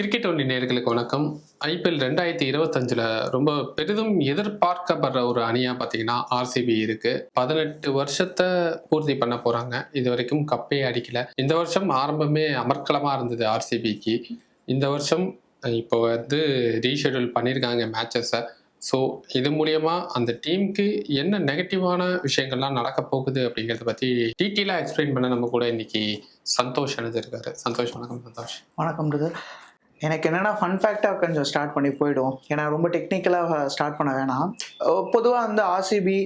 Cricket ஒன்றி நேர்களுக்கு வணக்கம். ஐபிஎல் ரெண்டாயிரத்தி இருபத்தஞ்சில் ரொம்ப பெரிதும் எதிர்பார்க்கப்படுற ஒரு அணியாக பார்த்தீங்கன்னா ஆர்சிபி இருக்குது பதினெட்டு வருஷத்தை பூர்த்தி பண்ண போகிறாங்க இது வரைக்கும் கப்பே அடிக்கல. இந்த வருஷம் ஆரம்பமே அமர்க்கலமாக இருந்தது ஆர்சிபிக்கு இந்த வருஷம் இப்போ வந்து ரீஷெடியூல் பண்ணியிருக்காங்க மேட்சஸை. ஸோ இது மூலியமா அந்த டீமுக்கு என்ன நெகட்டிவான விஷயங்கள்லாம் நடக்க போகுது அப்படிங்கிறத பற்றி டீட்டெயிலாக எக்ஸ்பிளைன் பண்ண நம்ம கூட இன்னைக்கு சந்தோஷ் இணைஞ்சிருக்காரு சந்தோஷ் வணக்கம் சந்தோஷ். வணக்கம் எனக்கு என்னென்னா ஃபன் ஃபேக்டாக கொஞ்சம் ஸ்டார்ட் பண்ணி போயிடும். ஏன்னா ரொம்ப டெக்னிக்கலாக ஸ்டார்ட் பண்ண வேணாம். பொதுவாக வந்து ஆர்சிபி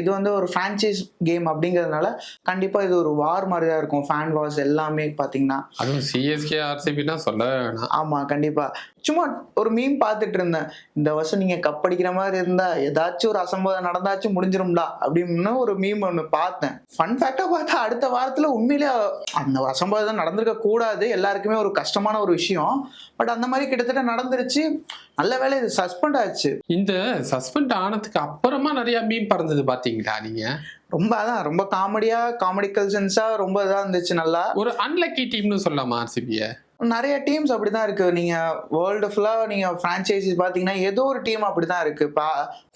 இது வந்து ஒரு ஃப்ரான்ச்சைஸ் கேம் அப்படிங்கிறதுனால கண்டிப்பாக இது ஒரு வார் மாதிரி தான் இருக்கும். ஃபேன் வார்ஸ் எல்லாமே பார்த்தீங்கன்னா அதுவும் சிஎஸ்கே ஆர்சிபினா சொல்ல வேணாம். ஆமாம் கண்டிப்பாக சும்மா ஒரு மீம் பார்த்துட்டு இருந்தேன். இந்த வருஷம் நீங்கள் கப் அடிக்கிற மாதிரி இருந்தால் ஏதாச்சும் ஒரு அசம்பவம் நடந்தாச்சும் முடிஞ்சிரும்டா அப்படின்னு ஒரு மீம் ஒன்று பார்த்தேன். ஃபன் ஃபேக்டாக பார்த்தா அடுத்த வாரத்தில் உண்மையிலே அந்த அசம்பவம் நடந்திருக்க கூடாது. எல்லாருக்குமே ஒரு கஷ்டமான ஒரு விஷயம். பட் அந்த மாதிரி கிட்டத்தட்ட நடந்துருச்சு. நல்ல வேளை இது சஸ்பெண்ட் ஆச்சு. இந்த சஸ்பெண்ட் ஆனதுக்கு அப்புறமா நிறைய மீன் பறந்தது பாத்தீங்களா நீங்க? ரொம்ப அதான் ரொம்ப காமெடியாக காமெடிக்கல் சென்ஸாக ரொம்ப இதாக இருந்துச்சு நல்லா. ஒரு அன்லக்கி டீம்னு சொல்லலாமா ஆர்சிபிய நிறைய டீம்ஸ் அப்படிதான் இருக்கு. நீங்க வேர்ல்டு ஃபுல்லா நீங்க பிரான்ச்சைசிஸ் பாத்தீங்கன்னா ஏதோ ஒரு டீம் அப்படிதான் இருக்கு. இப்போ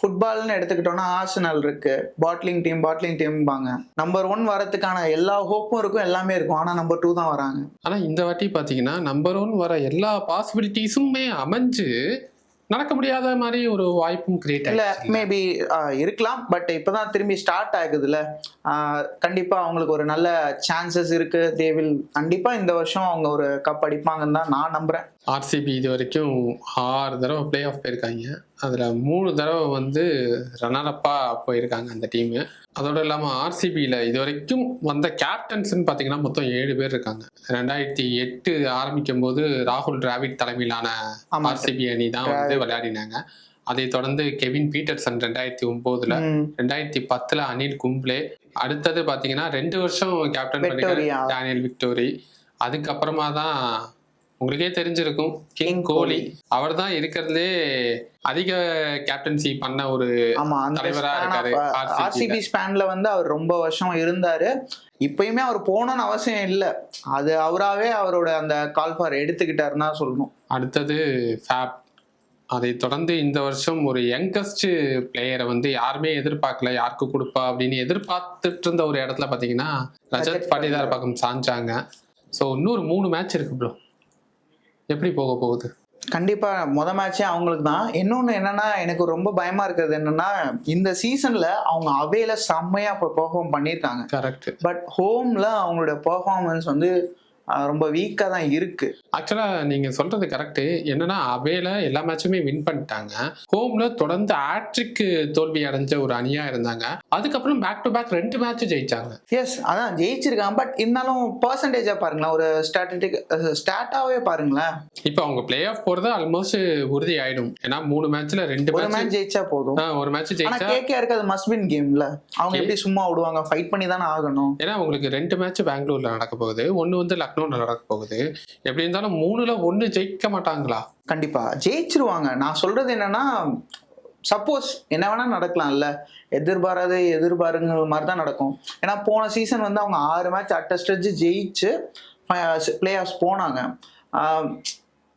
ஃபுட்பால்னு எடுத்துக்கிட்டோம்னா ஆர்சனல் இருக்கு. பாட்லிங் டீம் பாட்லிங் டீம்பாங்க நம்பர் ஒன் வரதுக்கான எல்லா ஹோப்பும் இருக்கும் எல்லாமே இருக்கும். ஆனா நம்பர் டூ தான் வராங்க. ஆனா இந்த வாட்டி பாத்தீங்கன்னா நம்பர் ஒன் வர எல்லா பாசிபிலிட்டிஸுமே அமைஞ்சு நடக்க முடியாத மாதிரி ஒரு வாய்ப்பும் கிரியேட் இல்ல மேபி இருக்கலாம். பட் இப்பதான் திரும்பி ஸ்டார்ட் ஆகுதுல்ல. ஆஹ் கண்டிப்பா அவங்களுக்கு ஒரு நல்ல சான்சஸ் இருக்கு. தே வில் கண்டிப்பா இந்த வருஷம் அவங்க ஒரு கப் அடிப்பாங்கன்னு தான் நான் நம்புறேன். ஆர்சிபி இது வரைக்கும் ஆறு தடவை பிளே ஆஃப் போயிருக்காங்க. அதுல மூணு தடவை வந்து ரன்னரப்பா போயிருக்காங்க அந்த டீம் அதோட இல்லாம ஆர்சிபியில இது வரைக்கும் வந்த கேப்டன்ஸ்னு பாத்தீங்கன்னா மொத்தம் ஏழு பேர் இருக்காங்க. ரெண்டாயிரத்தி எட்டு ஆரம்பிக்கும் போது ராகுல் டிராவிட் தலைமையிலான. ஆர்சிபி அணி தான் வந்து விளையாடினாங்க. அதை தொடர்ந்து கெவின் பீட்டர்சன் ரெண்டாயிரத்தி ஒன்பதுல ரெண்டாயிரத்தி பத்துல அனில் கும்ப்ளே அடுத்தது பாத்தீங்கன்னா ரெண்டு வருஷம் கேப்டன் பண்ணிருக்காரு. Daniel Vettori. அதுக்கப்புறமா தான் உங்களுக்கே தெரிஞ்சிருக்கும். கிங் கோலி அவர் தான் இருக்கிறதுலே அதிக கேப்டன்சி பண்ண ஒரு தலைவரா இருக்காரு. ஆர்சிபி ஸ்பேன்ல வந்து அவர் ரொம்ப வருஷம் இருந்தாரு. இப்பயுமே அவர் போகணும்னு அவசியம் இல்லை. அது அவராவே அவரோட அந்த கால் ஃபார் எடுத்துக்கிட்டாருன்னா சொல்லணும். அடுத்தது ஃபேப் அதை தொடர்ந்து இந்த வருஷம் ஒரு யங்கஸ்ட் பிளேயரை வந்து யாருமே எதிர்பார்க்கல. யாருக்கு கொடுப்பா அப்படின்னு எதிர்பார்த்துட்டு இருந்த ஒரு இடத்துல பாத்தீங்கன்னா ரஜத் ரஜத் பாட்டிதார் பக்கம் சாஞ்சாங்க. ஸோ இன்னொரு மூணு மேட்ச் இருக்கு ப்ரோ எப்படி போக போகுது? கண்டிப்பா முத மேட்சே அவங்களுக்கு தான். இன்னொன்னு என்னன்னா எனக்கு ரொம்ப பயமா இருக்கிறது என்னன்னா இந்த சீசன்ல அவங்க அவேல செம்மையா பெர்ஃபார்ம் பண்ணியிருக்காங்க. கரெக்ட் பட் ஹோம்ல அவங்களோட பெர்ஃபார்மன்ஸ் வந்து ரொம்ப வீக்கா தான் இருக்கு. ஆக்சுவலா நீங்க சொல்றது கரெக்ட் என்னன்னா அவேல எல்லா மேட்சுமே வின் பண்ணிட்டாங்க. ஹோம்ல தொடர்ந்து ஆட்ரிக் தோல்வி அடைஞ்ச ஒரு அணியா இருந்தாங்க. அதுக்கப்புறம் பேக் டு பேக் ரெண்டு மேட்ச் ஜெயிச்சாங்க. எஸ் அதான் ஜெயிச்சிருக்காங்க. பட் இருந்தாலும் பர்சன்டேஜா பாருங்களேன். ஒரு ஸ்டாட்டிக் ஸ்டாட்டாவே பாருங்களேன். இப்போ அவங்க பிளே ஆஃப் போறது ஆல்மோஸ்ட் உறுதி ஆயிடும் ஏன்னா மூணு மேட்ச்ல ரெண்டு மேட்ச் ஜெயிச்சா போதும். ஒரு மேட்ச் ஜெயிச்சா கேகேஆருக்கு அது மஸ்ட் வின் கேம்ல அவங்க எப்படி சும்மா விடுவாங்க? ஃபைட் பண்ணி தானே ஆகணும். ஏன்னா உங்களுக்கு ரெண்டு மேட்ச் பெங்களூர்ல நடக்க போகுது. ஒன்னு வந்து லக்னோல நடக்க போகுது. எப்படி இருந்தாலும் மூணுல ஒன்று ஜெயிக்க மாட்டாங்களா? கண்டிப்பா. ஜெயிச்சிருவாங்க. நான் சொல்றது என்னன்னா சப்போஸ் என்ன வேணா நடக்கலாம்ல. எதிர்பாராத எதிர்பாருங்கிற மாதிரி தான் நடக்கும். ஏன்னா போன சீசன் வந்து அவங்க ஆறு மேட்ச் அட்டஸ்டச்சு ஜெயிச்சு பிளே ஆஃப் uh, போனாங்க.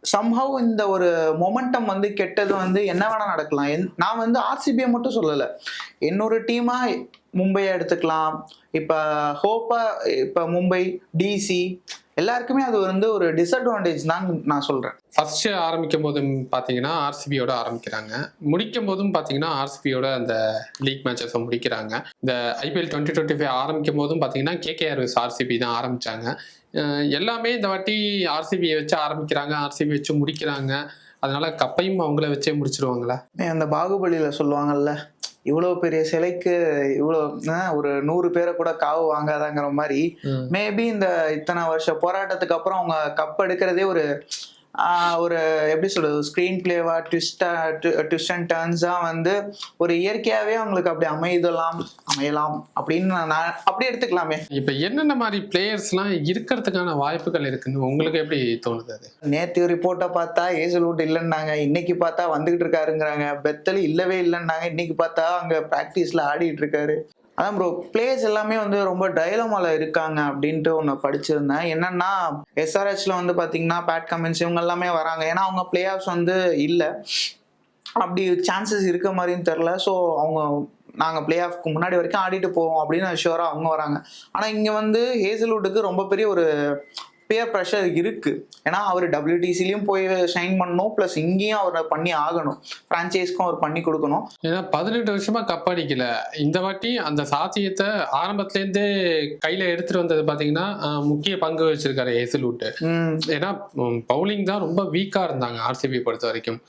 சம்ஹவ் இந்த ஒரு மொமெண்டம் வந்து கெட்டது வந்து என்ன வேணா நடக்கலாம். என் நான் வந்து ஆர்சிபியை மட்டும் சொல்லலை. இன்னொரு டீமா மும்பையை எடுத்துக்கலாம். இப்போ ஹோப்பா இப்போ மும்பை டிசி எல்லாருக்குமே அது வந்து ஒரு டிஸ்அட்வான்டேஜ் தான் நான் சொல்றேன். ஃபர்ஸ்ட் ஆரம்பிக்கும் போதும் பார்த்தீங்கன்னா ஆர்சிபியோட ஆரம்பிக்கிறாங்க. முடிக்கும் போதும் பார்த்தீங்கன்னா ஆர்சிபியோட அந்த லீக் மேட்சஸை முடிக்கிறாங்க. இந்த ஐபிஎல் டுவெண்ட்டி டுவெண்ட்டி ஃபைவ் ஆரம்பிக்கும் போதும் பார்த்தீங்கன்னா கேகேஆர் விஸ் ஆர்சிபி தான் ஆரம்பிச்சாங்க. எல்லாமே இந்த வாட்டி ஆர்சிபியை வச்சு ஆரம்பிக்கிறாங்க ஆர்சிபி வச்சு முடிக்கிறாங்க. அதனால கப்பையும் அவங்கள வச்சே முடிச்சிருவாங்களா? அந்த பாகுபலியில சொல்லுவாங்கல்ல இவ்வளோ பெரிய சிலைக்கு இவ்வளோ ஒரு நூறு பேரை கூட காவு வாங்காதாங்கிற மாதிரி மேபி இந்த இத்தனை வருஷ போராட்டத்துக்கு அப்புறம் அவங்க கப் எடுக்கிறதே ஒரு ஒரு எப்படி சொல்றது ஸ்க்ரீன் பிளேவா ட்விஸ்டா ட்விஸ்ட் அண்ட் டர்ன்ஸா வந்து ஒரு இயற்கையாவே அவங்களுக்கு அப்படி அமைதலாம் அமையலாம் அப்படின்னு நான் அப்படி எடுத்துக்கலாமே. இப்ப என்னென்ன மாதிரி பிளேயர்ஸ்லாம் இருக்கிறதுக்கான வாய்ப்புகள் இருக்குன்னு உங்களுக்கு எப்படி தோணுது அது? நேத்து ரிப்போர்ட்டை பார்த்தா ஏசல் விட்டு இல்லைன்னாங்க இன்னைக்கு பார்த்தா வந்துகிட்டு இருக்காருங்கிறாங்க. பெத்தல் இல்லவே இல்லைன்னாங்க இன்னைக்கு பார்த்தா அங்க பிராக்டிஸ்ல ஆடிட்டு இருக்காரு. அதான் ப்ரோ பிளேஸ் எல்லாமே வந்து ரொம்ப டயலமால இருக்காங்க அப்படின்ட்டு ஒன்று படிச்சிருந்தேன். என்னன்னா எஸ்ஆர்ஹெச்ல வந்து பார்த்தீங்கன்னா பேட் கமின்ஸ் இவங்க எல்லாமே வராங்க. ஏன்னா அவங்க பிளே ஆஃப்ஸ் வந்து இல்லை. அப்படி சான்சஸ் இருக்க மாதிரியும் தெரில ஸோ அவங்க நாங்கள் பிளே ஆஃப்க்கு முன்னாடி வரைக்கும் ஆடிட்டு போவோம் அப்படின்னு ஷுவராக அவங்க வராங்க. ஆனால் இங்கே வந்து ஹேசல்வுட்டுக்கு ரொம்ப பெரிய ஒரு பேர் ப்ரெஷர் இருக்கு. ஏன்னா அவர் டபிள்யூடிசிலையும் போய் ஷைன் பண்ணணும் ப்ளஸ் இங்கேயும் அவர் பண்ணி ஆகணும். ஃப்ரான்ச்சைஸ்க்கும் அவர் பண்ணி கொடுக்கணும். ஏன்னா பதினெட்டு வருஷமா கப் அடிக்கல. இந்த வாட்டி அந்த சாத்தியத்தை ஆரம்பத்துலேருந்தே கையில எடுத்துட்டு வந்தது பாத்தீங்கன்னா ஆஹ், முக்கிய பங்கு வச்சிருக்காரு ஏசலூட்டு. ம், ஏன்னா பவுலிங் தான் ரொம்ப வீக்கா இருந்தாங்க ஆர்சிபி பொறுத்த வரைக்கும்.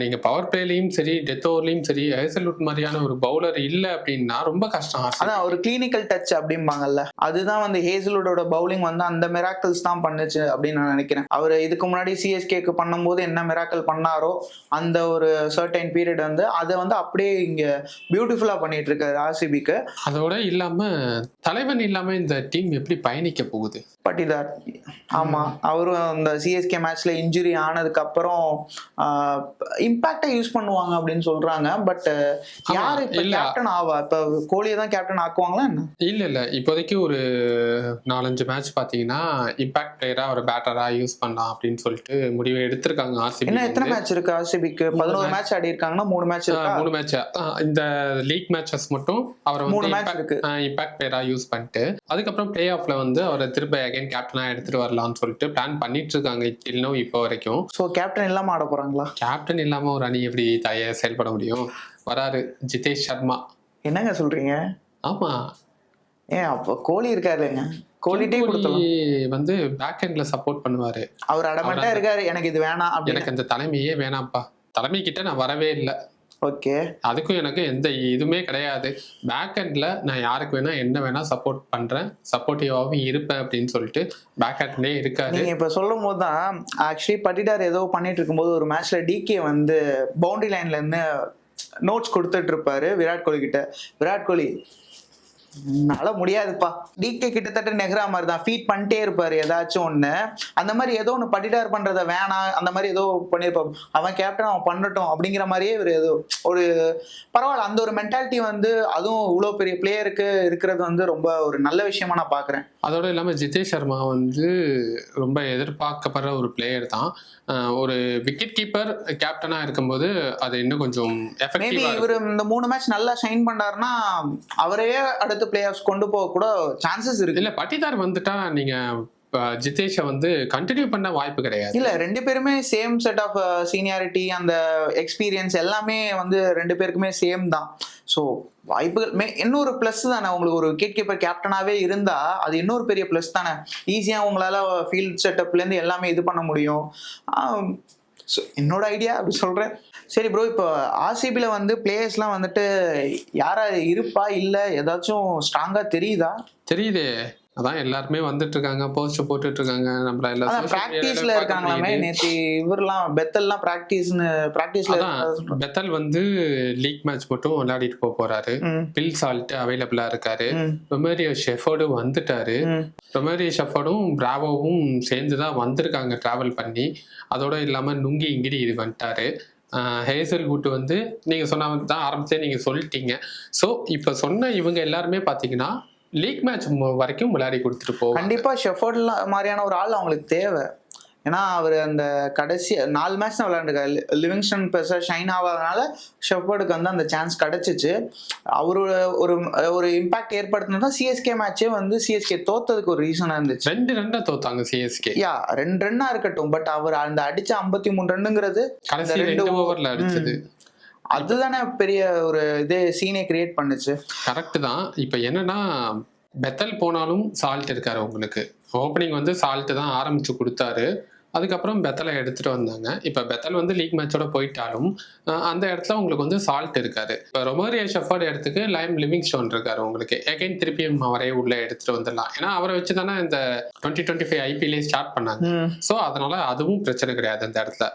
நீங்க பவர் பிளேலையும் சரி டெத் ஓவர்லையும் சரி ஹேசல்வுட் மாதிரியான ஒரு பவுலர் இல்ல அப்படின்னா ரொம்ப கஷ்டம். அதான் ஒரு கிளினிக்கல் டச் அப்படிம்பாங்கல்ல. அதுதான் வந்து ஹேசலுடோட பவுலிங் வந்து அந்த மிராக்கிள்ஸ் தான் பண்ணுச்சு அப்படின்னு நான் நினைக்கிறேன். அவர் இதுக்கு முன்னாடி சிஎஸ்கேக்கு பண்ணும்போது என்ன மிராக்கிள் பண்ணாரோ அந்த ஒரு சர்டைன் பீரியட் வந்து அதை வந்து அப்படியே இங்க பியூட்டிஃபுல்லா பண்ணிட்டு இருக்காரு ஆர்சிபிக்கு அதோட இல்லாம தலைவன் இல்லாம இந்த டீம் எப்படி பயணிக்க போகுது? பட்டிதார் ஆமா. அவரும் அந்த சிஎஸ்கே மேட்ச்ல இன்ஜுரி ஆனதுக்கு அப்புறம் இம்பாக்டா யூஸ் பண்ணுவாங்க அப்படின்னு சொல்றாங்க. பட் யாரு இப்ப. கேப்டன் ஆவா? இப்ப கோலியை தான் கேப்டன் ஆக்குவாங்களா என்ன? இல்ல இல்ல. இப்போதைக்கு ஒரு நாலஞ்சு மேட்ச் பாத்தீங்கன்னா இம்பாக்ட் பிளேயரா ஒரு பேட்டரா யூஸ் பண்ணலாம் அப்படின்னு சொல்லிட்டு முடிவை எடுத்திருக்காங்க ஆர்சிபி என்ன எத்தனை மேட்ச் இருக்கு ஆர்சிபிக்கு பதினோரு மேட்ச் ஆடி இருக்காங்கன்னா மூணு மேட்ச் மூணு மேட்ச் இந்த லீக் மேட்சஸ் மட்டும் அவர் மூணு மேட்ச் இருக்கு. இம்பாக்ட் பிளேயரா யூஸ் பண்ணிட்டு அதுக்கப்புறம் பிளே ஆஃப்ல வந்து அவரை திரும்ப அகைன் கேப்டனா எடுத்துட்டு வரலாம்னு சொல்லிட்டு பிளான் பண்ணிட்டு இருக்காங்க இன்னும் இப்போ வரைக்கும். சோ கேப்டன் இல்லாம ஆட போறாங்களா? கேப்டன் இல்லாம ஒரு அணி எப்படி தய செயல்பட முடியும்? வராரு ஜிதேஷ் சர்மா. என்னங்க சொல்றீங்க? ஆமா. ஏன் அப்ப கோலி இருக்காருங்க. கோலி வந்து பேக் எண்ட்ல சப்போர்ட் பண்ணுவாரு. அவர் அடமெண்டா இருக்காரு. எனக்கு இது வேணாம் எனக்கு அந்த தலைமையே வேணாம்ப்பா. தலைமை கிட்ட நான் வரவே இல்லை. ஓகே. அதுக்கும் எனக்கு எந்த இதுவுமே கிடையாது. பேக் எண்ட்ல நான் யாருக்கு வேணா என்ன வேணா சப்போர்ட் பண்றேன். சப்போர்ட்டிவாகவும் இருப்பேன் அப்படின்னு சொல்லிட்டு பேக் எண்ட்லயே இருக்காரு. நீங்க இப்ப சொல்லும் போது தான் ஆக்சுவலி பட்டிடார் ஏதோ பண்ணிட்டு இருக்கும்போது ஒரு மேட்ச்ல டிகே வந்து பவுண்டரி லைன்ல இருந்து நோட்ஸ் கொடுத்துட்டு இருப்பாரு. விராட் கோலி கிட்ட. விராட் கோலி என்னால முடியாதுப்பா. டிகே கிட்டத்தட்ட நெஹ்ரா மாதிரி தான் ஃபீட் பண்ணிட்டே இருப்பாரு ஏதாச்சும் ஒண்ணு. அந்த மாதிரி ஏதோ ஒண்ணு பட்டிடார் பண்றத வேணாம் அந்த மாதிரி ஏதோ பண்ணிருப்பான் அவன் கேப்டன் அவன் பண்ணட்டும் அப்படிங்கிற மாதிரியே இவர் ஏதோ ஒரு பரவாயில்ல அந்த ஒரு மென்டாலிட்டி வந்து அதுவும் இவ்வளோ பெரிய பிளேயருக்கு இருக்கிறது வந்து ரொம்ப ஒரு நல்ல விஷயமா நான் பாக்குறேன். அதோட இல்லாம ஜிதேஷ் சர்மா வந்து ரொம்ப எதிர்பார்க்கப்படுற ஒரு பிளேயர் தான். ஒரு விக்கெட் கீப்பர் கேப்டனா இருக்கும்போது அது இன்னும் கொஞ்சம் எஃபெக்டிவா இவர் இந்த மூணு மேட்ச் நல்லா ஷைன் பண்ணாருன்னா அவரையே அடுத்த பிளே ஆஃப்ஸ் கொண்டு போக கூட சான்சஸ் இருக்கு. இல்ல பட்டிதார் வந்துட்டா நீங்க ஜிதேஷை வந்து கண்டினியூ பண்ண வாய்ப்பு கிடையாது. இல்ல ரெண்டு பேருமே சேம் செட் ஆஃப் சீனியாரிட்டி அந்த எக்ஸ்பீரியன்ஸ் எல்லாமே வந்து ரெண்டு பேருக்குமே சேம் தான். ஸோ வாய்ப்புகள் மே இன்னொரு ப்ளஸ் தானே. உங்களுக்கு ஒரு விக்கெட் கீப்பர் கேப்டனாகவே இருந்தா அது இன்னொரு பெரிய ப்ளஸ் தானே. ஈஸியாக உங்களால ஃபீல்ட் செட்டப்லேருந்து எல்லாமே இது பண்ண முடியும். ஸோ என்னோட ஐடியா அப்படி சொல்கிறேன் சரி ப்ரோ இப்போ ஆர்சிபியில் வந்து பிளேயர்ஸ்லாம் வந்துட்டு யாரா இருப்பா? இல்லை ஏதாச்சும் ஸ்ட்ராங்காக தெரியுதா? தெரியுது. அதான் எல்லாருமே வந்துட்டு இருக்காங்க போஸ்ட் போட்டுட்டு இருக்காங்க நம்மள எல்லா அதான் social media ல ப்ராக்டிஸ்ல இருக்காங்களாமே. நேற்று இவரெல்லாம் பெத்தல்லாம் ப்ராக்டிஸ்னு ப்ராக்டிஸ்ல பெத்தல் வந்து லீக் மேட்ச் மட்டும் விளையாடிட்டு போக போறாரு. பில் சால்ட் அவைலபிளா இருக்காரு. ரொமேரியோ ஷெஃபர்டும் வந்துட்டாரு. ரொமேரியோ ஷெஃபர்டும் பிராவோவும் சேர்ந்து தான் வந்திருக்காங்க டிராவல் பண்ணி. அதோட இல்லாம நுங்கி இங்கிடி இது வந்துட்டாரு ஹேசல் வுட் வந்து நீங்க சொன்ன தான் ஆரம்பத்திலே நீங்க சொல்லிட்டீங்க. ஸோ இப்போ சொன்ன இவங்க எல்லாருமே பாத்தீங்கன்னா லீக் மேட்ச் வரைக்கும் விளையாடி கொடுத்துட்டு போவாங்க. கண்டிப்பா ஷெஃபர்ட் மாதிரியான ஒரு ஆள் அவங்களுக்கு தேவை. ஏன்னா அவர் அந்த கடைசி நாலு மேட்ச் தான் விளையாண்டுருக்காரு. லிவிங்ஸ்டன் பெருசா ஷைன் ஆகாதனால ஷெஃபர்டுக்கு வந்து அந்த சான்ஸ் கிடைச்சிச்சு. அவரோட ஒரு ஒரு இம்பாக்ட் ஏற்படுத்தினது தான் சிஎஸ்கே மேட்சே வந்து சிஎஸ்கே தோத்ததுக்கு ஒரு ரீசனா இருந்துச்சு. ரெண்டு ரெண்டா தோத்தாங்க சிஎஸ்கே யா ரெண்டு ரன்னா இருக்கட்டும். பட் அவர் அந்த அடிச்ச ஐம்பத்தி மூணு ரன்னுங்கிறது ரெண்டு ஓவர்ல அடிச்சது. அதுதானே பெரிய ஒரு இதே சீனே கிரியேட் பண்ணுச்சு. கரெக்ட் தான். இப்போ என்னன்னா பெத்தல் போனாலும் சால்ட் இருக்காரு உங்களுக்கு. ஓப்பனிங் வந்து சால்ட் தான் ஆரம்பிச்சு கொடுத்தாரு. அதுக்கப்புறம் பெத்தலை எடுத்துட்டு வந்தாங்க. இப்போ பெத்தல் வந்து லீக் மேட்சோட போயிட்டாலும் அந்த இடத்துல உங்களுக்கு வந்து சால்ட் இருக்காரு இப்போ ரொமோரியா ஷெஃபர்ட் இடத்துக்கு லைம் லிவிங் ஸ்டோன் இருக்காரு உங்களுக்கு. எகைன் திருப்பியும் அவரே உள்ள எடுத்துட்டு வந்துடலாம். ஏன்னா அவரை வச்சு தானே இந்த டுவெண்ட்டி டுவெண்ட்டி ஃபைவ் ஐபிஎல்லே ஸ்டார்ட் பண்ணாங்க. ஸோ அதனால அதுவும் பிரச்சனை கிடையாது அந்த இடத்துல.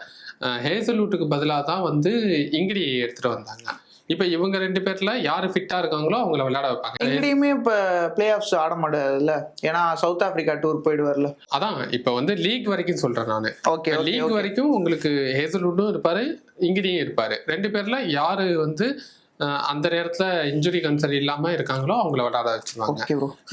ஹேசல்வுட்டுக்கு பதிலாக தான் வந்து இங்கிடி எடுத்துட்டு வந்தாங்க. இப்போ இவங்க ரெண்டு பேர்ல யாரு ஃபிட்டா இருக்காங்களோ அவங்கள விளையாட வைப்பாங்க. எங்கேயுமே இப்ப பிளே ஆஃப்ஸ் ஆட மாட்டாதுல்ல ஏன்னா சவுத் ஆப்பிரிக்கா டூர் போயிடுவார்ல? அதான் இப்போ வந்து லீக் வரைக்கும் சொல்றேன் நான். ஓகே லீக் வரைக்கும் உங்களுக்கு ஹேசல்வுட்டும் இருப்பாரு இங்கிடியும் இருப்பாரு. ரெண்டு பேர்ல யாரு வந்து அந்த நேரத்துல இன்ஜுரி கன்சர்ன் இல்லாம இருக்காங்களோ அவங்கள விளையாட வச்சிருவாங்க.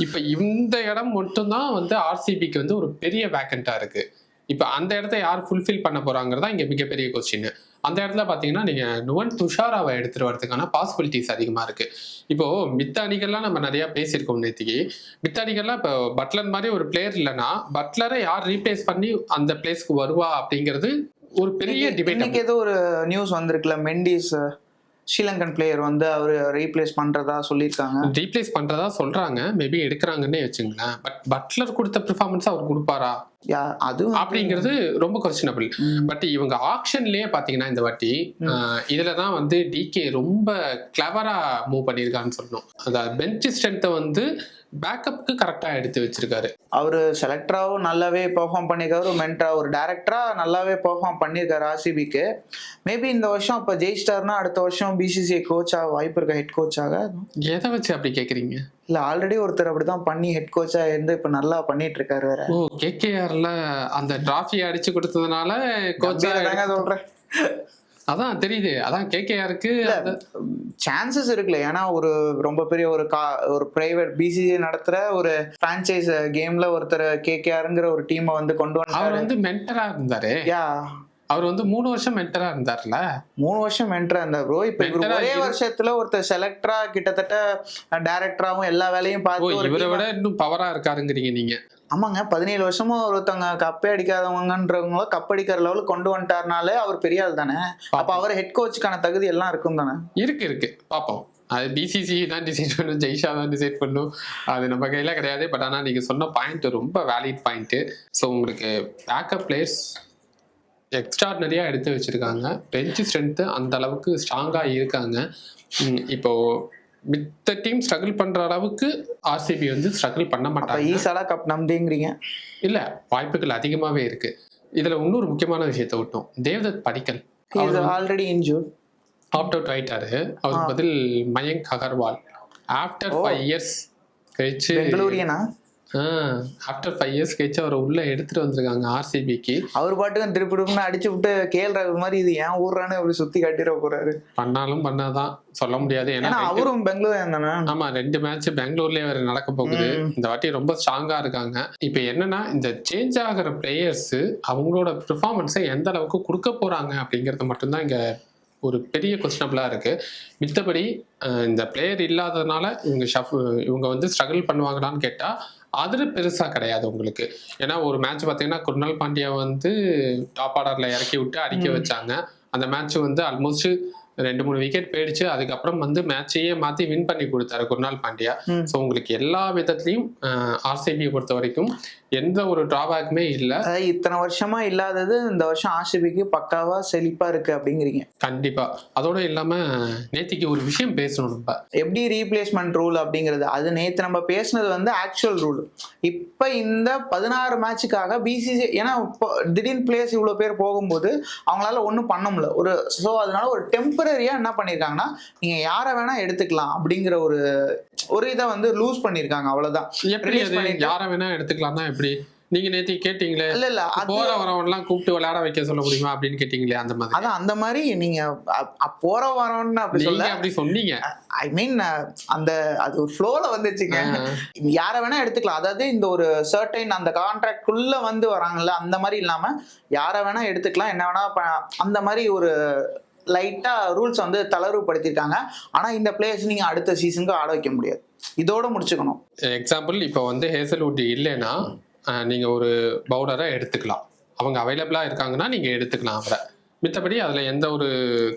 இப்ப இந்த இடம் மட்டும்தான் வந்து ஆர்சிபிக்கு வந்து ஒரு பெரிய வேக்கண்டா இருக்கு. இப்ப அந்த இடத்த யார் ஃபுல்ஃபில் பண்ண போறாங்கிறதா இங்க மிகப்பெரிய கொஸ்டின் அந்த இடத்துல பாத்தீங்கன்னா நீங்க நுவன் துஷாராவை எடுத்துட்டு வரதுக்கான பாசிபிலிட்டிஸ் அதிகமா இருக்கு. இப்போ மித்த அணிகள்லாம் நம்ம நிறைய பேசியிருக்கோம் நேத்திக்கு. மித்த அணிகள்லாம் இப்போ பட்லர் மாதிரி ஒரு பிளேயர் இல்லைன்னா பட்லரை யார் ரீப்ளேஸ் பண்ணி அந்த பிளேஸ்க்கு வருவா அப்படிங்கிறது ஒரு பெரிய டிபேட் ஏதோ ஒரு நியூஸ் வந்திருக்குல்ல மெண்டிஸ். ஸ்ரீலங்கன் பிளேயர் வந்து அவர் ரீப்ளேஸ் பண்றதா சொல்லியிருக்காங்க. ரீப்ளேஸ் பண்றதா சொல்றாங்க. மேபி எடுக்கிறாங்கன்னே வச்சுங்களேன். பட் பட்லர் கொடுத்த பெர்ஃபார்மன்ஸ் அவர் கொடுப்பாரா? அதுவும் அப்படிங்கிறது ரொம்ப கொஸ்டினபிள். பட் இவங்க ஆக்ஷன்லயே பாத்தீங்கன்னா இந்த வாட்டி ஆஹ், இதுலதான் வந்து டிகே ரொம்ப கிளவரா மூவ் பண்ணியிருக்கான்னு சொல்லணும். அதாவது பெஞ்ச் ஸ்ட்ரென்த்தை வந்து பேக்கப்புக்கு கரெக்டா எடுத்து வச்சிருக்காரு. அவரு செலக்டராகவும் நல்லாவே பெர்ஃபார்ம் பண்ணியிருக்காரு. மென்டரா ஒரு டேரக்டரா நல்லாவே பெர்ஃபார்ம் பண்ணியிருக்காரு ஆர்சிபிக்கு மேபி இந்த வருஷம் இப்போ ஜெயிச்சிட்டாருன்னா அடுத்த வருஷம் பிசிசிஐ கோச்சாக வாய்ப்பு இருக்கா ஹெட் கோச்சாக எதை வச்சு அப்படி கேக்குறீங்க? இல்ல ஆல்ரெடி ஒருத்தர் அப்படிதான் பண்ணி ஹெட் கோச்சா இருந்து இப்ப நல்லா பண்ணிட்டு இருக்காரு வேற. ஓ கேகேஆர்ல அந்த டிராஃபி அடிச்சு கொடுத்ததுனால கோச்சா தாங்க சொல்றேன். அதான் தெரியுது. அதான் கேகேஆருக்கு சான்சஸ் இருக்குல்ல. ஏன்னா ஒரு ரொம்ப பெரிய ஒரு கா ஒரு பிரைவேட் பிசிசி நடத்துற ஒரு பிரான்ச்சைஸ் கேம்ல ஒருத்தர் கேகேஆருங்கிற ஒரு டீமை வந்து கொண்டு அவர் வந்தாரு வந்து மென்டரா இருந்தாரு. யா அவர் வந்து மூணு வருஷம் மென்டரா இருந்தார்ல? மூணு வருஷம் மென்டரா இருந்தார் ப்ரோ இப்ப இவர் ஒரே வருஷத்துல ஒருத்தர் செலக்டரா கிட்டத்தட்ட டைரக்டராவும் எல்லா வேலையும் பார்த்து இவரை விட இன்னும் பவரா இருக்காருங்கிறீங்க நீங்க. ஆமாங்க பதினேழு வருஷமா ஒருத்தவங்க கப்பே அடிக்காதவங்கன்றவங்கள கப் அடிக்கிற லெவலுக்கு கொண்டு வந்துட்டாருனாலே அவர் பெரிய ஆள் தானே? அப்ப அவர் ஹெட் கோச்சுக்கான தகுதி எல்லாம் இருக்கும் தானே? இருக்கு இருக்கு. பார்ப்போம் அது பிசிசி தான் டிசைட் பண்ணும் ஜெய்ஷா தான் டிசைட் பண்ணும். அது நம்ம கையில கிடையாது. பட் ஆனால் நீங்க சொன்ன பாயிண்ட் ரொம்ப வேலிட் பாயிண்ட் ஸோ உங்களுக்கு பேக்கப் பிளேயர்ஸ் எக்ஸ்ட்ராடினரியா எடுத்து வச்சிருக்காங்க. பெஞ்ச் ஸ்ட்ரென்த்து அந்த அளவுக்கு ஸ்ட்ராங்கா இருக்காங்க. உம், இப்போ மித்த டீம் ஸ்ட்ரகிள் பண்ற அளவுக்கு ஆர்சிபி வந்து ஸ்ட்ரகிள் பண்ண மாட்டாங்க. ஈசாலா கப் நம்புதேங்கிறீங்க இல்ல வாய்ப்புகள் அதிகமாவே இருக்கு. இதுல இன்னொரு முக்கியமான விஷயத்தை விட்டோம். Devdutt Padikkal. Already injured opt out ஆயிட்டாரு. அவருக்கு பதில் Mayank Agarwal. After five years கழிச்சு பெங்களூரியனா? ஆஃப்டர் ஃபைவ் இயர்ஸ் கழிச்சு அவரை உள்ள எடுத்துட்டு வந்திருக்காங்க ஆர்சிபிக்கு அவர் பாட்டுக்கு திருப்பி திருப்பி அடிச்சு விட்டு கேஎல் ராகுல் மாதிரி இது ஏன் ஊர்றான்னு அப்படி சுத்தி கட்டிட போறாரு. பண்ணாலும் பண்ணாதான் சொல்ல முடியாது. ஏன்னா அவரும் பெங்களூர் தானே? ஆமா ரெண்டு மேட்ச் பெங்களூர்லயே வேற நடக்க போகுது. இந்த வாட்டி ரொம்ப ஸ்ட்ராங்கா இருக்காங்க. இப்போ என்னன்னா இந்த சேஞ்ச் ஆகிற பிளேயர்ஸ் அவங்களோட பெர்ஃபார்மன்ஸை எந்த அளவுக்கு கொடுக்க போறாங்க அப்படிங்கிறது மட்டும்தான் இங்க ஒரு பெரிய கொஸ்டினபிளா இருக்கு. மித்தபடி இந்த பிளேயர் இல்லாததுனால இவங்க ஷஃப் இவங்க வந்து ஸ்ட்ரகிள் பண்ணுவாங்களான்னு கேட்டா அது பெருசா கிடையாது உங்களுக்கு ஏன்னா ஒரு மேட்ச் பார்த்தீங்கன்னா குர்னல் பாண்டியா வந்து டாப் ஆர்டர்ல இறக்கி விட்டு அடிக்க. வச்சாங்க அந்த மேட்ச் வந்து ஆல்மோஸ்ட் ரெண்டு மூணு விக்கெட் போயிடுச்சு அதுக்கப்புறம் வந்து மேட்சையே மாத்தி வின் பண்ணி கொடுத்தாரு குர்னால் பாண்டியா. ஸோ உங்களுக்கு எல்லா விதத்துலையும் ஆர்சிபியை பொறுத்த வரைக்கும் எந்த ஒரு டிராபேக்குமே இல்லை. இத்தனை வருஷமா இல்லாதது இந்த வருஷம் ஆர்சிபிக்கு பக்காவா செழிப்பா இருக்கு அப்படிங்கிறீங்க. கண்டிப்பா. அதோட இல்லாம நேத்திக்கு ஒரு விஷயம் பேசணும் நம்ம. எப்படி ரீப்ளேஸ்மெண்ட் ரூல் அப்படிங்கிறது? அது நேத்து நம்ம பேசுனது வந்து ஆக்சுவல் ரூல் இப்ப இந்த பதினாறு மேட்சுக்காக பிசிசி ஏன்னா திடீர்னு பிளேஸ் இவ்வளவு பேர் போகும்போது அவங்களால ஒன்றும் பண்ண முடியல. ஒரு ஸோ அதனால ஒரு டெம்பரரியா என்ன பண்ணியிருக்காங்கன்னா நீங்க யாரை வேணா எடுத்துக்கலாம் அப்படிங்கிற ஒரு ஒரு இதை வந்து லூஸ் பண்ணியிருக்காங்க அவ்வளவுதான். எப்படி யாரை வேணா எடுத்துக்கலாம்னா எப்படி? நீங்க நேத்தி கேட்டீங்களே? இல்ல இல்ல போற வரவன்லாம் கூப்பிட்டு விளையாட வைக்க சொல்ல முடியுமா அப்படின்னு கேட்டீங்களே அந்த மாதிரி? அதான் அந்த மாதிரி நீங்க போற வரோன்னு அப்படி சொல்ல அப்படி சொன்னீங்க. ஐ மீன் அந்த அது ஒரு ஃப்ளோல வந்துச்சுங்க. யாரை வேணா எடுத்துக்கலாம். அதாவது இந்த ஒரு சர்டைன் அந்த கான்ட்ராக்ட் குள்ள வந்து வராங்கல்ல அந்த மாதிரி இல்லாம யாரை வேணா எடுத்துக்கலாம். என்ன வேணா அந்த மாதிரி ஒரு லைட்டா ரூல்ஸ் வந்து தளர்வுபடுத்தியிருக்காங்க. ஆனா இந்த பிளேயர்ஸ் நீங்க அடுத்த சீசனுக்கு ஆட வைக்க முடியாது. இதோட முடிச்சுக்கணும். எக்ஸாம்பிள் இப்போ வந்து ஹேசல்வுட் இல்லைன்னா அஹ், நீங்க ஒரு பவுலரை எடுத்துக்கலாம். அவங்க அவைலபிளா இருக்காங்கன்னா நீங்க எடுத்துக்கலாம் அவரை. மித்தபடி அதுல எந்த ஒரு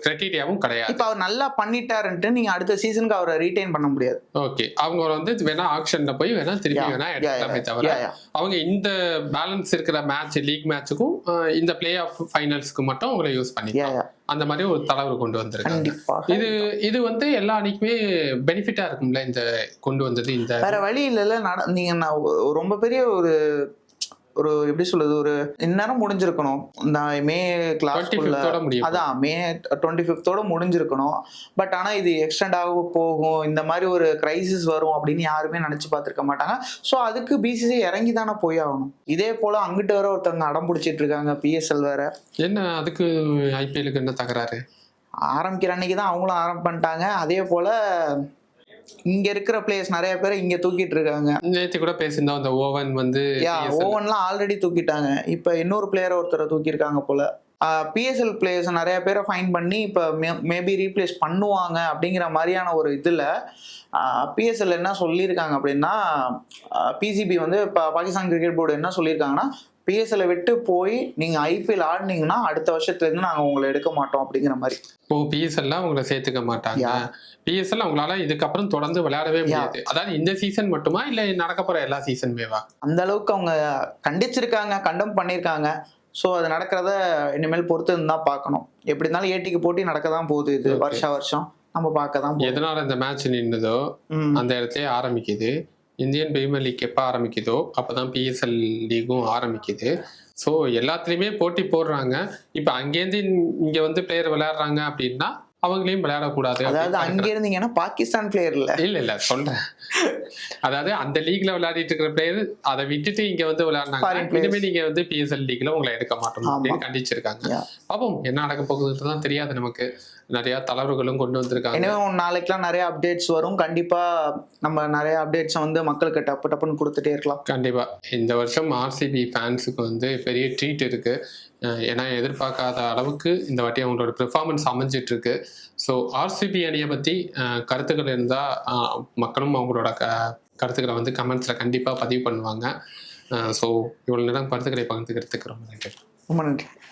கிரைட்டீரியாவும் கிடையாது. இப்ப அவர் நல்லா பண்ணிட்டாருன்ட்டு நீங்க அடுத்த சீசனுக்கு அவரை ரீடைன் பண்ண முடியாது. ஓகே அவங்க வந்து வேணா ஆக்ஷன்ல போய் வேணா திருப்பி வேணா எடுக்கலாமே தவிர. அவங்க இந்த பேலன்ஸ் இருக்கிற மேட்ச் லீக் மேட்சுக்கும் இந்த பிளே ஆஃப் ஃபைனல்ஸ்க்கு மட்டும் அவங்களை யூஸ் பண்ணிக்கலாம். அந்த மாதிரி ஒரு தளர்வு கொண்டு வந்திருக்காங்க. இது இது வந்து எல்லா அணிக்குமே பெனிஃபிட்டா இருக்கும்ல இந்த கொண்டு வந்தது இந்த வேற வழி இல்லைல்ல நீங்க நான் ரொம்ப பெரிய ஒரு ஒரு எப்படி சொல்றது ஒரு இந்நேரம் முடிஞ்சிருக்கணும். இந்த மே கிளாஸ் அதான் மே டுவெண்ட்டி ஃபிஃப்த்தோட முடிஞ்சிருக்கணும். பட் ஆனா இது எக்ஸ்டெண்ட் ஆக போகும். இந்த மாதிரி ஒரு கிரைசிஸ் வரும் அப்படின்னு யாருமே நினைச்சு பார்த்திருக்க மாட்டாங்க. ஸோ அதுக்கு பிசிசி இறங்கி தானே போய் ஆகணும். இதே போல அங்கிட்டு வேற ஒருத்தவங்க அடம் பிடிச்சிட்டு இருக்காங்க பிஎஸ்எல் வேற. என்ன அதுக்கு ஐபிஎலுக்கு என்ன தகராறு? ஆரம்பிக்கிற அன்னைக்கு தான் அவங்களும் ஆரம்பம் பண்ணிட்டாங்க அதே போல இங்க இருக்கிற பிளேயர்ஸ் நிறைய பேர் இங்க தூக்கிட்டு இருக்காங்க. நேற்று கூட பேசியிருந்தோம் அந்த ஓவன் வந்து யா ஓவன்லாம் ஆல்ரெடி தூக்கிட்டாங்க. இப்போ இன்னொரு பிளேயர் ஒருத்தரை தூக்கியிருக்காங்க போல. பிஎஸ்எல் பிளேயர்ஸ் நிறைய பேரை ஃபைன் பண்ணி இப்போ மேபி ரீப்ளேஸ் பண்ணுவாங்க அப்படிங்கிற மாதிரியான ஒரு இதில் பிஎஸ்எல் என்ன சொல்லியிருக்காங்க அப்படின்னா பிசிபி வந்து இப்போ பாகிஸ்தான் கிரிக்கெட் போர்டு என்ன சொல்லியிருக்காங்கன்னா பிஎஸ்எல்லை விட்டு போய் நீங்கள் ஐபிஎல் ஆடினீங்கன்னா அடுத்த வருஷத்துலேருந்து நாங்கள் உங்களை எடுக்க மாட்டோம் அப்படிங்கிற மாதிரி. ஓ பிஎஸ்எல்ல அவங்கள சேர்த்துக்க மாட்டாங்க. பிஎஸ்எல் அவங்களால இதுக்கப்புறம் தொடர்ந்து விளையாடவே முடியாது. அதாவது இந்த சீசன் மட்டுமா? இல்ல நடக்க போற எல்லா சீசனுமேவா அந்த அளவுக்கு அவங்க கண்டிச்சிருக்காங்க கண்டம் பண்ணியிருக்காங்க ஸோ அது நடக்கிறத இனிமேல் பொறுத்து தான் பார்க்கணும். எப்படி இருந்தாலும் ஏடிக்கு போட்டி நடக்க தான் போகுது இது. வருஷா வருஷம் நம்ம பார்க்க தான் எதனால இந்த மேட்ச் நின்னுதோ ம். அந்த இடத்துல ஆரம்பிக்குது. இந்தியன் பிரீமியர் லீக் எப்போ ஆரம்பிக்குதோ அப்பதான் பிஎஸ்எல் லீகும் ஆரம்பிக்குது. ஸோ எல்லாத்துலேயுமே போட்டி போடுறாங்க. இப்போ அங்கேருந்து இங்கே வந்து பிளேயர் விளையாடுறாங்க அப்படின்னா அவங்களையும் விளையாடக்கூடாது அதாவது அங்கே இருந்தீங்கன்னா பாகிஸ்தான் பிளேயர் இல்ல. இல்ல இல்ல சொல்றேன். அதாவது அந்த லீக்ல விளையாடிட்டு இருக்கிற பிளேயர் அதை விட்டுட்டு இங்க வந்து விளையாடுனாங்க. இனிமே நீங்க வந்து பிஎஸ்எல் லீக்ல உங்களை எடுக்க மாட்டோம். அப்படின்னு கண்டிச்சிருக்காங்க. பாப்போம் என்ன நடக்க போகுதுன்றதுதான் தெரியாது நமக்கு. நிறைய தளர்வுகளும் கொண்டு வந்திருக்காங்க. எனவே நாளைக்கெல்லாம் நிறைய அப்டேட்ஸ் வரும். கண்டிப்பா நம்ம நிறைய அப்டேட்ஸை வந்து மக்களுக்கு டப்பு டப்புன்னு கொடுத்துட்டே இருக்கலாம். கண்டிப்பா. இந்த வருஷம் ஆர்சிபி ஃபேன்ஸுக்கு வந்து பெரிய ட்ரீட் இருக்கு. ஏன்னா எதிர்பார்க்காத அளவுக்கு இந்த வாட்டி அவங்களோட பெர்ஃபார்மன்ஸ் அமைஞ்சிட்டு இருக்கு. ஸோ ஆர்சிபி அணியை பற்றி கருத்துக்கள் இருந்தால் மக்களும் அவங்களோட க கருத்துக்களை வந்து கமெண்ட்ஸில் கண்டிப்பாக பதிவு பண்ணுவாங்க. ஸோ இவ்வளோ நேரம் கருத்துக்களை பகிர்ந்துக்கிறதுக்கு ரொம்ப நன்றி. ரொம்ப நன்றி.